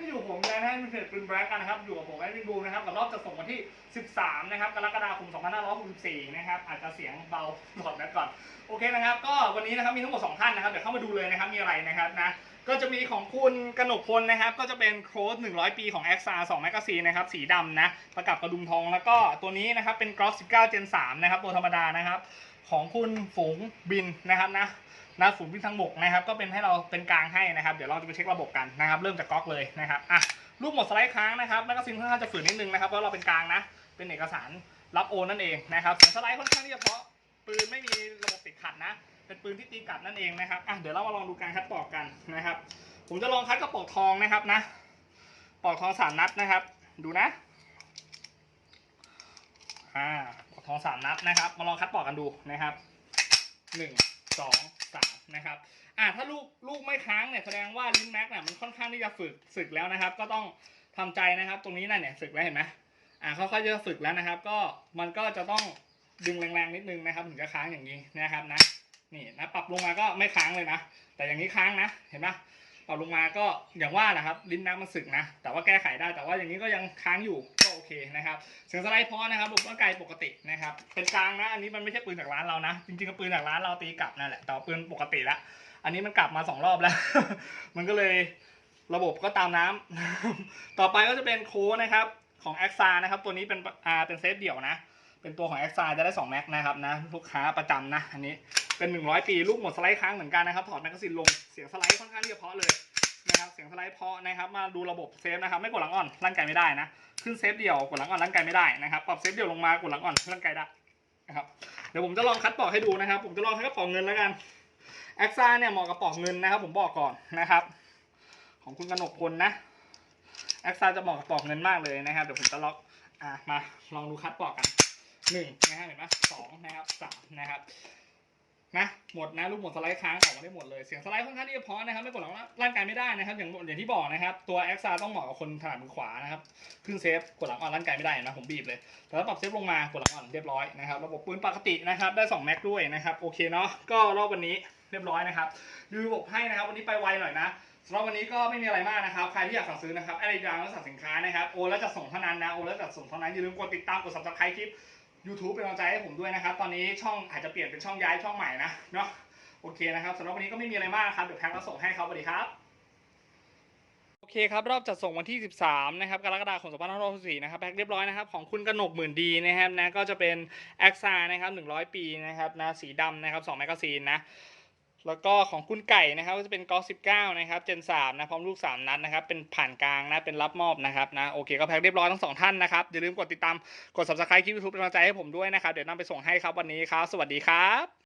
ก็อยู่กับผมนะฮะเป็นเพจปืนแบล็กกันนะครับ อยู่กับผมแอดมินบูมนะครับ กับรอบจะส่งวันที่ 13 นะครับ กรกฎาคม 2564 นะครับ อาจจะเสียงเบาหลอดนะก่อน โอเคนะครับ ก็วันนี้นะครับ มีทั้งหมด 2 ท่านนะครับ เดี๋ยวเข้ามาดูเลยนะครับ มีอะไรนะครับนะ ก็จะมีของคุณกนกพลนะครับ ก็จะเป็นโค้ด100 ปีของ x r 2 Magazine นะครับ สีดำนะ ประกับกระดุมทอง แล้วก็ตัวนี้นะครับ เป็น Glock 19 Gen 3 นะครับ ตัวธรรมดานะครับ ของคุณฝูงบินนะครับนะนะศูนย์วิ่งทางบกนะครับ ก็เป็นให้เราเป็นกลางให้นะครับ เดี๋ยวเราจะไปเช็คระบบกันนะครับ เริ่มจากก๊อกเลยนะครับอะรูปหมดสไลด์ค้างนะครับแมกกาซีนค่อนข้างจะฝืนนิดนึงนะครับ เพราะเราเป็นกลางนะ เป็นเอกสารรับโอนนั่นเองนะครับส่วนสไลด์ค่อนข้างที่จะเพราะปืนไม่มีระบบติดขัดนะ เป็นปืนที่ตีกลับนั่นเองนะครับอะเดี๋ยวเรามาลองดูการคัดปอกกันนะครับ ผมจะลองคัดกระปอกทองนะครับนะ ปอกทองสามนัดนะครับ ดูนะอ่าปอกทองสามนัดนะครับ มาลองคัดปอกกันดูนะครับหนึ่งสองสามนะครับอ่าถ้าลูกลูกไม่ค้างเนี่ยแสดงว่าลิ้นแม็กเนี่ยมันค่อนข้างที่จะฝึกสึกแล้วนะครับ ก็ต้องทำใจนะครับ ตรงนี้น่ะเนี่ยสึกแล้วเห็นไหมอ่าค่อยๆจะฝึกแล้วนะครับ ก็มันก็จะต้องดึงแรงๆนิดนึงนะครับ ถึงจะค้างอย่างนี้นะครับนะ นี่นะปรับลงมาก็ไม่ค้างเลยนะ แต่อย่างนี้ค้างนะ เห็นไหมปรับลงมาก็อย่างว่าแหละครับ ลิ้นแม็กมันสึกนะ แต่ว่าแก้ไขได้ แต่ว่าอย่างนี้ก็ยังค้างอยู่ ก็โอเคนะครับเสียงสไลด์พอนะครับลูกร่างกายปกตินะครับ เป็นกลางนะ อันนี้มันไม่ใช่ปืนจากร้านเรานะ จริงๆก็ปืนจากร้านเราตีกลับนั่นแหละ แต่ปืนปกติละ อันนี้มันกลับมาสองรอบแล้ว มันก็เลยระบบก็ตามน้ำต่อไปก็จะเป็นโค้นะครับของ a อ a นะครับ ตัวนี้เป็นอ่าเป็นเซฟเดี่ยวนะ เป็นตัวของ a อ a จะได้2แม็กนะครับนะลูกค้าประจำนะอันนี้เป็น 100 ปีลูกหมดสไลด์ค้างเหมือนกันนะครับถอดแมกกาซีนลงเสียงสไลด์ค่อนข้างที่จะเพาะเลยนะครับเสียงสไลด์เพาะนะครับมาดูระบบเซฟนะครับไม่กดหลังอ่อนร่างกายไม่ได้นะขึ้นเซฟเดี่ยวกดหลังอ่อนร่างกายไม่ได้นะครับปรับเซฟเดี่ยวลงมากดหลังอ่อนร่างกายได้นะครับเดี๋ยวผมจะลองคัดปอกให้ดูนะครับ ผมจะลองให้กระป๋องเงินแล้วกันแอคซ่าเนี่ยเหมาะกับปอกเงินนะครับผมบอกก่อนนะครับ ของคุณกนกพลนะแอคซ่าจะเหมาะกับปอกเงินมากเลยนะครับเดี๋ยวผมจะล็อกอะมาลองดูคัดปอกกัน หนึ่งนะครับเห็นไหมสองนะครับสามนะครับนะหมดนะลูกหมดสไลด์ค้างออกมาได้หมดเลยเสียงสไลด์ค่อนข้างที่จะพราะนะครับไม่กดหลังร่างกายไม่ได้นะครับ อย่างอย่างที่บอกนะครับ ตัวแอคซ่าต้องเหมาะกับคนถนัดมือขวานะครับขึ้นเซฟกดหลังอ่อนร่างกายไม่ได้นะผมบีบเลยแต่ถ้าปรับเซฟลงมากดหลังอ่อนเรียบร้อยนะครับระบบปืนปกตินะครับได้2แม็กด้วยนะครับโอเคเนาะก็รอบวันนี้เรียบร้อยนะครับดูระบบให้นะครับวันนี้ไปไวหน่อยนะสำหรับวันนี้ก็ไม่มีอะไรมากนะครับ ใครที่อยากสั่งซื้อนะครับอดไลน์ดาวแล้วสั่งสินค้านะครับโอแล้วจะส่งเท่านั้นนะโอแล้วจะส่งเท่านั้นอย่าลืมกดติดตามกด subscribe คลิป YouTube เป็นกำลังใจให้ผมด้วยนะครับ ตอนนี้ช่องอาจจะเปลี่ยนเป็นช่องย้ายช่องใหม่นะเนาะโอเคนะครับสำหรับวันนี้ก็ไม่มีอะไรมากครับ เดี๋ยวแพ็คแล้วส่งให้ครับสวัสดีครับ โอเคครับ รอบจัดส่งวันที่ 13 นะครับกรกฎาคม2564นะครับแพ็คเรียบร้อยนะครับ ของคุณกนกหมื่นดีนะครับนะก็จะเป็นแอคซ่านะครับ100 ปีนะครับนะสีดำนะครับ2แมกกาซีนนะ แล้วก็ของคุณไก่นะครับก็จะเป็นกอ19นะครับเจนสามนะพร้อมลูก3นัดนะครับเป็นผ่านกลางนะเป็นรับมอบนะครับนะโอเคก็แพ็คเรียบร้อยทั้งสองท่านนะครับอย่าลืมกดติดตามกด subscribe คลิปยูทูบเป็นกำลังใจให้ผมด้วยนะครับเดี๋ยวนำไปส่งให้ครับวันนี้ครับ สวัสดีครับ